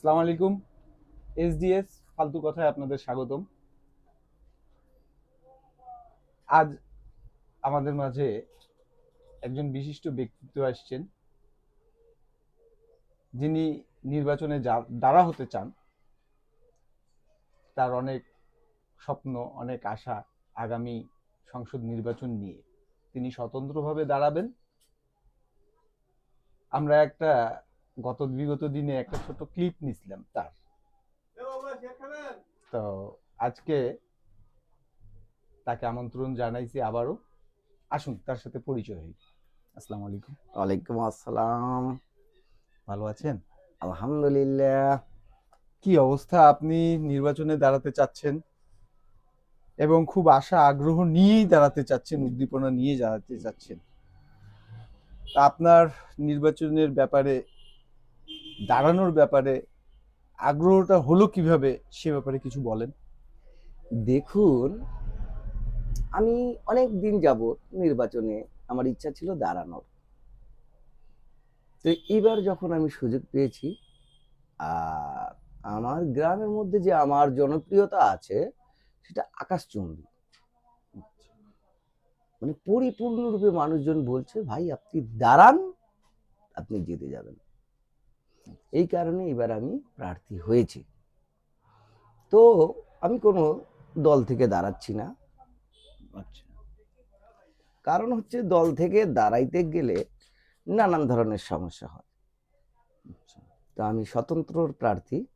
আসসালামু আলাইকুম। এসডিএস ফালতু কথায় আপনাদের স্বাগতম। আজ আমাদের মাঝে একজন বিশিষ্ট ব্যক্তিত্ব আসছেন। যিনি নির্বাচনে দ্বারা হতে চান, তার অনেক স্বপ্ন, অনেক আশা আগামী সংসদ নির্বাচন নিয়ে। তিনি স্বতন্ত্রভাবে দাঁড়াবেন। আমরা একটা গত বিগত দিনে একটা ছোট ক্লিপ নিছিলাম তার। তো আজকে তাকে আমন্ত্রণ জানাইছি আবারও। আসুন তার সাথে পরিচয় হই। আসসালামু আলাইকুম। ওয়ালাইকুম আসসালাম। ভালো আছেন? আলহামদুলিল্লাহ। কি অবস্থা আপনি নির্বাচনে দাঁড়াতে চাচ্ছেন? এবং খুব আশা আগ্রহ নিয়েই দাঁড়াতে চাচ্ছেন উদ্দীপনা নিয়ে দাঁড়াতে চাচ্ছেন। তা আপনার নির্বাচনের ব্যাপারে দাঁড়ানোর ব্যাপারে আগ্রহটা হলো কীভাবে সে ব্যাপারে কিছু বলেন? দেখুন, আমি অনেক দিন যাব নির্বাচনে আমার ইচ্ছা ছিল দাঁড়ানোর। তো এবার যখন আমি সুযোগ পেয়েছি আর আমার গ্রামের মধ্যে যে আমার জনপ্রিয়তা আছে, সেটা আকাশচুম্বী। মানে পরিপূর্ণরূপে মানুষজন বলছে, ভাই, আপনি দাঁড়ান, আপনি জিতে যাবেন। এই কারণে এবার আমি প্রার্থী হয়েছি। তো আমি কোনো দল থেকে দাঁড়াচ্ছি না। আচ্ছা। কারণ হচ্ছে দল থেকে দাঁড়াইতে গেলে নানান ধরনের সমস্যা হয়। তো আমি স্বতন্ত্র প্রার্থী।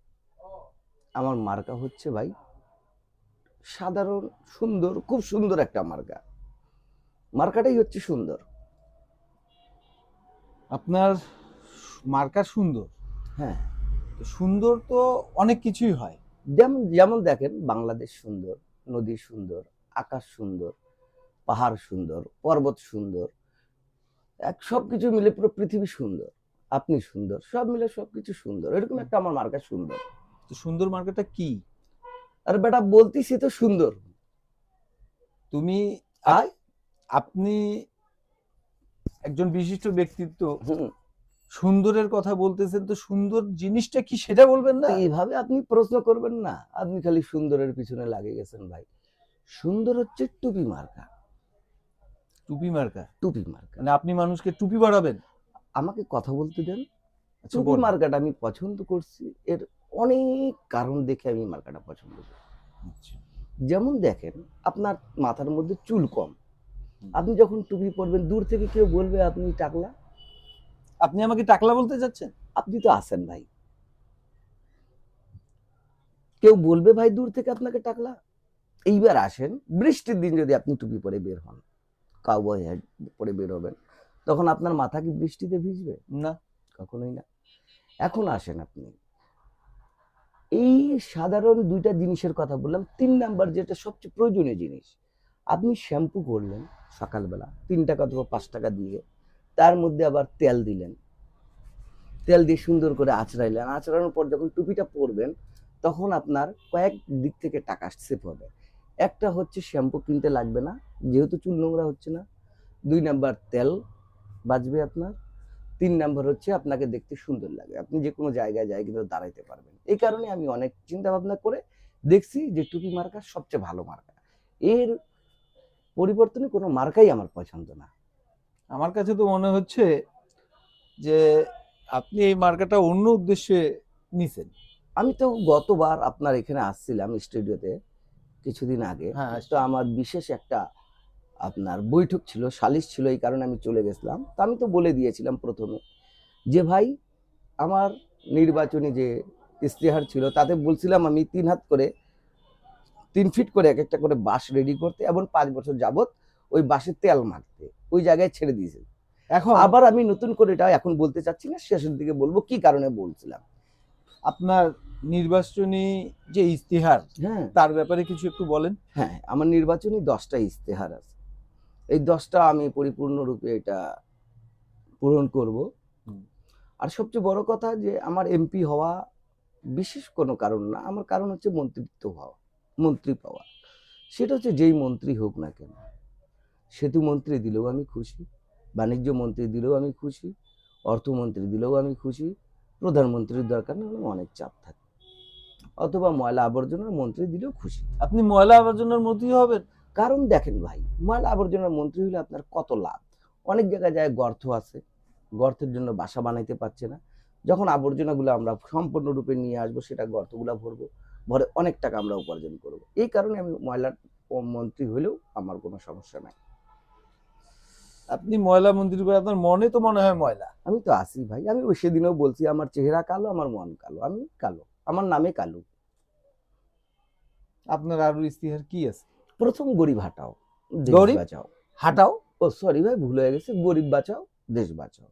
আমার মার্কা হচ্ছে ভাই সাধারণ সুন্দর খুব সুন্দর একটা মার্কা। মার্কাটাই হচ্ছে সুন্দর। আপনার মার্কা সুন্দর? হ্যাঁ। তো সুন্দর তো অনেক কিছুই হয়। যেমন যেমন দেখেন বাংলাদেশ সুন্দর নদী সুন্দর আকাশ সুন্দর পাহাড় সুন্দর পর্বত সুন্দর এক সব কিছু মিলে পুরো পৃথিবী সুন্দর আপনি সুন্দর সব মিলে সব কিছু সুন্দর এরকম একটা আমার মার্কা সুন্দর। তো সুন্দর মার্কাটা কি? আর বেটা বলতেছি তো সুন্দর। তুমি আয়। আপনি একজন বিশিষ্ট ব্যক্তিত্ব হুম। সুন্দরের কথা বলতেছেন তো সুন্দর জিনিসটা কি সেটা বলবেন না? এইভাবে আপনি প্রশ্ন করবেন না। আপনি খালি সুন্দরের পিছনে লাগে গেছেন ভাই। সুন্দর হচ্ছে টুপি মার্কা। টুপি মার্কা? টুপি মার্কা। মানে আপনি মানুষকে টুপি বাড়াবেন আমাকে কথা বলতে দেন। আচ্ছা টুপি মার্কাটা আমি পছন্দ করছি। এর অনেক কারণ দেখে আমি মার্কাটা পছন্দ করি। আচ্ছা। যেমন দেখেন আপনার মাথার মধ্যে চুল কম। আপনি যখন টুপি পরবেন দূর থেকে কেউ বলবে আপনি টাকলা। আপনি আমাকে টাকলা বলতে যাচ্ছেন? আপনি তো আছেন ভাই। কেউ বলবে ভাই দূর থেকে আপনাকে টাকলা? এইবার আসেন, বৃষ্টির দিন যদি আপনি টুপি পরে বের হন কাউবয় পরে বের হবেন, তখন আপনার মাথা কি বৃষ্টিতে ভিজবে? না, কখনোই না। এখন আসেন আপনি। এই সাধারণ দুইটা জিনিসের কথা বললাম, তিন নাম্বার যেটা সবচেয়ে প্রয়োজনীয় জিনিস, আপনি শ্যাম্পু করলেন সকালবেলা, তিন টাকা অথবা পাঁচ টাকা দিয়ে তার মধ্যে আবার তেল দিলেন। তেল দিয়ে সুন্দর করে আঁচড়াইলেন। আঁচড়ানোর পর যখন টুপিটা পরবেন, তখন আপনার কয়েক দিক থেকে টাকা সেভ হবে। একটা হচ্ছে শ্যাম্পু কিনতে লাগবে না, যেহেতু চুল নোংরা হচ্ছে না। দুই নাম্বার তেল বাঁচবে আপনার। তিন নাম্বার হচ্ছে আপনাকে দেখতে সুন্দর লাগে। আপনি যে কোনো জায়গায় যাই কিন্তু দাঁড়াইতে পারবেন। এই কারণে আমি অনেক চিন্তা ভাবনা করে দেখছি যে টুপি মার্কা সবচেয়ে ভালো মার্কা। এর পরিবর্তনে কোনো মার্কাই আমার পছন্দ না। আমার কাছে তো মনে হচ্ছে যে আপনি এই মার্কাটা অন্য উদ্দেশ্যে নিছেন। আমি তো গতবার আপনার এখানে আসছিলাম স্টুডিওতে কিছুদিন আগে। হ্যাঁ, তো আমার বিশেষ একটা আপনার বৈঠক ছিল সালিশ ছিল এই কারণে আমি চলে গেছিলাম। তো আমি তো বলে দিয়েছিলাম প্রথমে যে ভাই আমার নির্বাচনী যে ইশতেহার ছিল তাতে বলছিলাম আমি তিন হাত করে তিন ফিট করে এক একটা করে বাস রেডি করতে এবং পাঁচ বছর যাবত ওই বাঁশে তেল মারতে। ওই জায়গায় ছেড়ে দিয়েছে। এখন? আবার আমি নতুন করে এটা এখন বলতে চাচ্ছি না শেষের দিকে বলব কি কারণে বলছিলাম। আপনার নির্বাচনী যে ইস্তেহার হ্যাঁ। তার ব্যাপারে কিছু একটু বলেন। হ্যাঁ আমার নির্বাচনী দশটা ইশতেহার আছে। এই দশটা আমি পরিপূর্ণরূপে এটা পূরণ করব। আর সবচেয়ে বড় কথা যে আমার এমপি হওয়া বিশেষ কোনো কারণ না আমার কারণ হচ্ছে মন্ত্রিত্ব হওয়া মন্ত্রী পাওয়া। সেটা হচ্ছে যেই মন্ত্রী হোক না কেন সেতু মন্ত্রী দিলেও আমি খুশি বাণিজ্য মন্ত্রী দিলেও আমি খুশি অর্থমন্ত্রী দিলেও আমি খুশি প্রধানমন্ত্রীর দরকার ওনার অনেক চাপ থাকে। অথবা ময়লা আবর্জনার মন্ত্রী দিলেও খুশি। আপনি ময়লা আবর্জনার মন্ত্রী হবেন? কারণ দেখেন ভাই ময়লা আবর্জনার মন্ত্রী হলে আপনার কত লাভ? অনেক জায়গায় যায় গর্ত আছে গর্তের জন্য বাসা বানাইতে পারছে না। যখন আবর্জনাগুলো আমরা সম্পূর্ণরূপে নিয়ে আসব সেটা গর্তগুলো ভরবো ভরে অনেক টাকা আমরা উপার্জন করব। এই কারণে আমি ময়লার মন্ত্রী হলেও আমার কোনো সমস্যা নাই। আপনি ময়লা মন্দির করে আপনার মনে তো মনে হয় ময়লা। আমি তো আসি ভাই। আমি ওই সেদিনও বলছি আমার চেহারা কালো আমার মন কালো। আমি কালো আমার নামে কালো। আপনার আরও ইস্তিহার কি আছে? প্রথম গরিব হাটাও গরিব? বাঁচাও। হাঁটাও? ও সরি ভাই ভুল হয়ে গেছে। গরিব বাঁচাও দেশ বাঁচাও।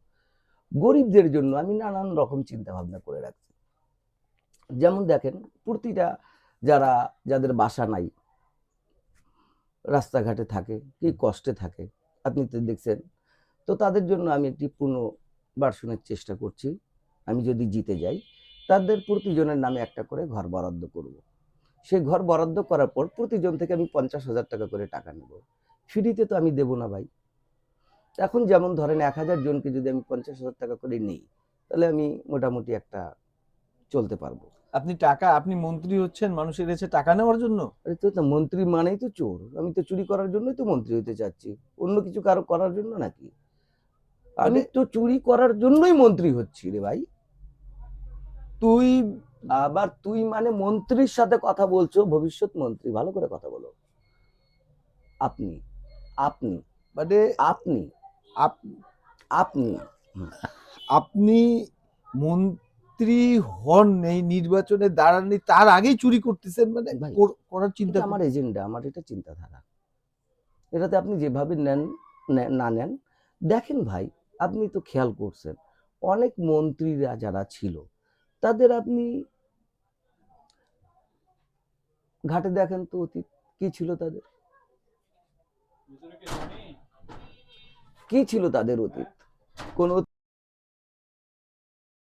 গরিবদের জন্য আমি নানান রকম চিন্তা ভাবনা করে রাখছি। যেমন দেখেন প্রতিটা যারা যাদের বাসা নাই রাস্তাঘাটে থাকে কি কষ্টে থাকে আপনি তো দেখছেন। তো তাদের জন্য আমি একটি পুনর্বাসনের চেষ্টা করছি। আমি যদি জিতে যাই, তাদের প্রতিজনের নামে একটা করে ঘর বরাদ্দ করব। সেই ঘর বরাদ্দ করার পর প্রতিজন থেকে আমি পঞ্চাশ হাজার টাকা করে টাকা নেব। ফ্রিতে তো আমি দেবো না ভাই। এখন যেমন ধরেন এক হাজার জনকে যদি আমি পঞ্চাশ হাজার টাকা করে নিই, তাহলে আমি মোটামুটি একটা চলতে পারব। আপনি টাকা আপনি মন্ত্রী হচ্ছেন মানুষের কাছে টাকা নেওয়ার জন্য? আরে তো মন্ত্রী মানেই তো চোর। আমি তো চুরি করার জন্যই তো মন্ত্রী হতে চাচ্ছি। অন্য কিছু কারও করার জন্য নাকি? আমি তো চুরি করার জন্যই মন্ত্রী হচ্ছি রে ভাই। তুই আবার তুই মানে মন্ত্রীর সাথে কথা বলছো ভবিষ্যৎ মন্ত্রী। ভালো করে কথা বলো। আপনি আপনি মানে আপনি আপ- আপনি। আপনি মন্ত্রী হন এই নির্বাচনে দাঁড়াননি তার আগেই চুরি করতেছেন মানে করার চিন্তা আমার এজেন্ডা আমার এটা চিন্তাধারা। এটাতে আপনি যেভাবে নেন না নেন দেখেন ভাই আপনি তো খেয়াল করছেন অনেক মন্ত্রীরা যারা ছিল তাদের আপনি ঘাটে দেখেন তো অতীত কি ছিল তাদের? কি ছিল তাদের অতীত? কোন